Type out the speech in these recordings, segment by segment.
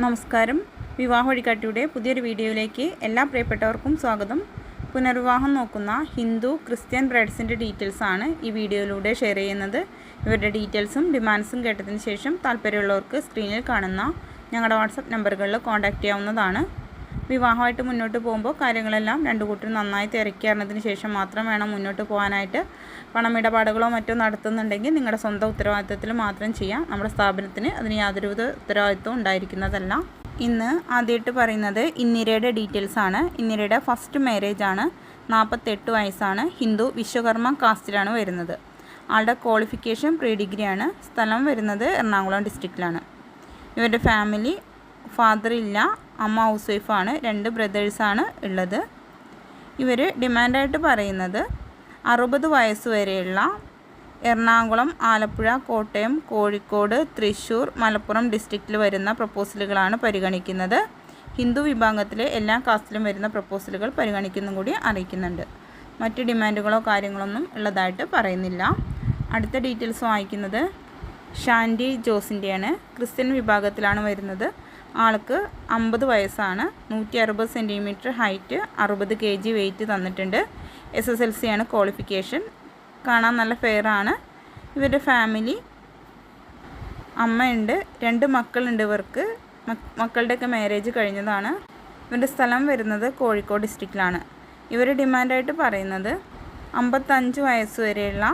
നമസ്കാരം. വിവാഹ വഴികാട്ടിയുടെ പുതിയൊരു വീഡിയോയിലേക്ക് എല്ലാ പ്രിയപ്പെട്ടവർക്കും സ്വാഗതം. പുനർവിവാഹം നോക്കുന്ന ഹിന്ദു ക്രിസ്ത്യൻ ബ്രൈഡ്സിന്റെ ഡീറ്റെയിൽസാണ് ഈ വീഡിയോയിലൂടെ ഷെയർ ചെയ്യുന്നത്. ഇവരുടെ ഡീറ്റെയിൽസും ഡിമാൻഡ്സും കേട്ടതിന് ശേഷം താല്പര്യമുള്ളവർക്ക് സ്ക്രീനിൽ കാണുന്ന ഞങ്ങളുടെ വാട്സപ്പ് നമ്പറുകളിൽ കോൺടാക്റ്റ് ചെയ്യാവുന്നതാണ്. വിവാഹമായിട്ട് മുന്നോട്ട് പോകുമ്പോൾ കാര്യങ്ങളെല്ലാം രണ്ടു കൂട്ടരും നന്നായി തിരക്കി അറിഞ്ഞതിന് ശേഷം മാത്രം വേണം മുന്നോട്ട് പോകാനായിട്ട് പണമിടപാടുകളോ മറ്റോ നടത്തുന്നുണ്ടെങ്കിൽ നിങ്ങളുടെ സ്വന്തം ഉത്തരവാദിത്തത്തിൽ മാത്രം ചെയ്യാം നമ്മുടെ സ്ഥാപനത്തിന് അതിന് യാതൊരുവിധ ഉത്തരവാദിത്വം ഉണ്ടായിരിക്കുന്നതല്ല. ഇന്ന് ആദ്യമായിട്ട് പറയുന്നത് ഇന്ദിരയുടെ ഡീറ്റെയിൽസ് ആണ്. ഇന്ദിരയുടെ ഫസ്റ്റ് മാരേജ് ആണ്. നാൽപ്പത്തെട്ട് വയസ്സാണ്. ഹിന്ദു വിശ്വകർമ്മ കാസ്റ്റിലാണ് വരുന്നത്. ആളുടെ ക്വാളിഫിക്കേഷൻ പ്രീ ഡിഗ്രിയാണ് സ്ഥലം വരുന്നത് എറണാകുളം ഡിസ്ട്രിക്റ്റിലാണ് ഇവരുടെ ഫാമിലി ഫാദർ ഇല്ല. അമ്മ ഹൗസ് വൈഫാണ് രണ്ട് ബ്രദേഴ്സാണ് ഉള്ളത്. ഇവർ ഡിമാൻഡായിട്ട് പറയുന്നത് അറുപത് വയസ്സ് വരെയുള്ള എറണാകുളം ആലപ്പുഴ കോട്ടയം കോഴിക്കോട് തൃശ്ശൂർ മലപ്പുറം ഡിസ്ട്രിക്റ്റിൽ വരുന്ന പ്രപ്പോസലുകളാണ് പരിഗണിക്കുന്നത്. ഹിന്ദു വിഭാഗത്തിലെ എല്ലാ കാസ്റ്റിലും വരുന്ന പ്രപ്പോസലുകൾ പരിഗണിക്കുന്നതും കൂടി അറിയിക്കുന്നുണ്ട്. മറ്റ് ഡിമാൻഡുകളോ കാര്യങ്ങളൊന്നും ഉള്ളതായിട്ട് പറയുന്നില്ല. അടുത്ത ഡീറ്റെയിൽസ് വായിക്കുന്നത് ഷാൻഡി ജോസിന്റെയാണ്. ക്രിസ്ത്യൻ വിഭാഗത്തിലാണ് വരുന്നത്. ആൾക്ക് അമ്പത് വയസ്സാണ്. നൂറ്റി അറുപത് സെന്റിമീറ്റർ ഹൈറ്റ് അറുപത് കെ ജി വെയിറ്റ് തന്നിട്ടുണ്ട്. എസ് എസ് എൽ സി ആണ് ക്വാളിഫിക്കേഷൻ. കാണാൻ നല്ല ഫെയറാണ് ഇവരുടെ ഫാമിലി അമ്മയുണ്ട് രണ്ട് മക്കളുണ്ട് ഇവർക്ക്. മക്കളുടെയൊക്കെ മാരേജ് കഴിഞ്ഞതാണ്. ഇവരുടെ സ്ഥലം വരുന്നത് കോഴിക്കോട് ഡിസ്ട്രിക്റ്റിലാണ് ഇവർ ഡിമാൻഡായിട്ട് പറയുന്നത് അമ്പത്തഞ്ച് വയസ്സ് വരെയുള്ള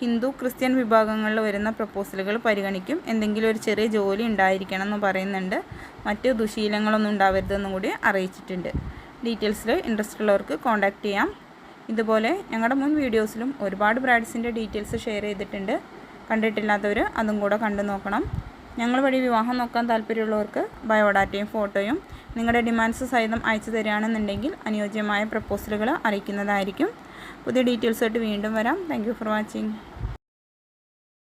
ഹിന്ദു ക്രിസ്ത്യൻ വിഭാഗങ്ങളിൽ വരുന്ന പ്രപ്പോസലുകൾ പരിഗണിക്കും. എന്തെങ്കിലും ഒരു ചെറിയ ജോലി ഉണ്ടായിരിക്കണം എന്ന് പറയുന്നുണ്ട്. മറ്റ് ദുശീലങ്ങളൊന്നും ഉണ്ടാവരുതെന്നും കൂടി അറിയിച്ചിട്ടുണ്ട്. ഡീറ്റെയിൽസിൽ ഇൻട്രസ്റ്റ് ഉള്ളവർക്ക് കോൺടാക്റ്റ് ചെയ്യാം. ഇതുപോലെ ഞങ്ങളുടെ മുൻ വീഡിയോസിലും ഒരുപാട് ബ്രൈഡ്സിന്റെ ഡീറ്റെയിൽസ് ഷെയർ ചെയ്തിട്ടുണ്ട്. കണ്ടിട്ടില്ലാത്തവർ അതും കൂടെ കണ്ടു നോക്കണം. ഞങ്ങൾ വഴി വിവാഹം നോക്കാൻ താല്പര്യമുള്ളവർക്ക് ബയോഡാറ്റയും ഫോട്ടോയും നിങ്ങളുടെ ഡിമാൻഡ്സ് സഹിതം അയച്ചു തരികയാണെന്നുണ്ടെങ്കിൽ അനുയോജ്യമായ പ്രപ്പോസലുകൾ അറിയിക്കുന്നതായിരിക്കും. പുതിയ ഡീറ്റെയിൽസായിട്ട് വീണ്ടും വരാം. Thank for watching.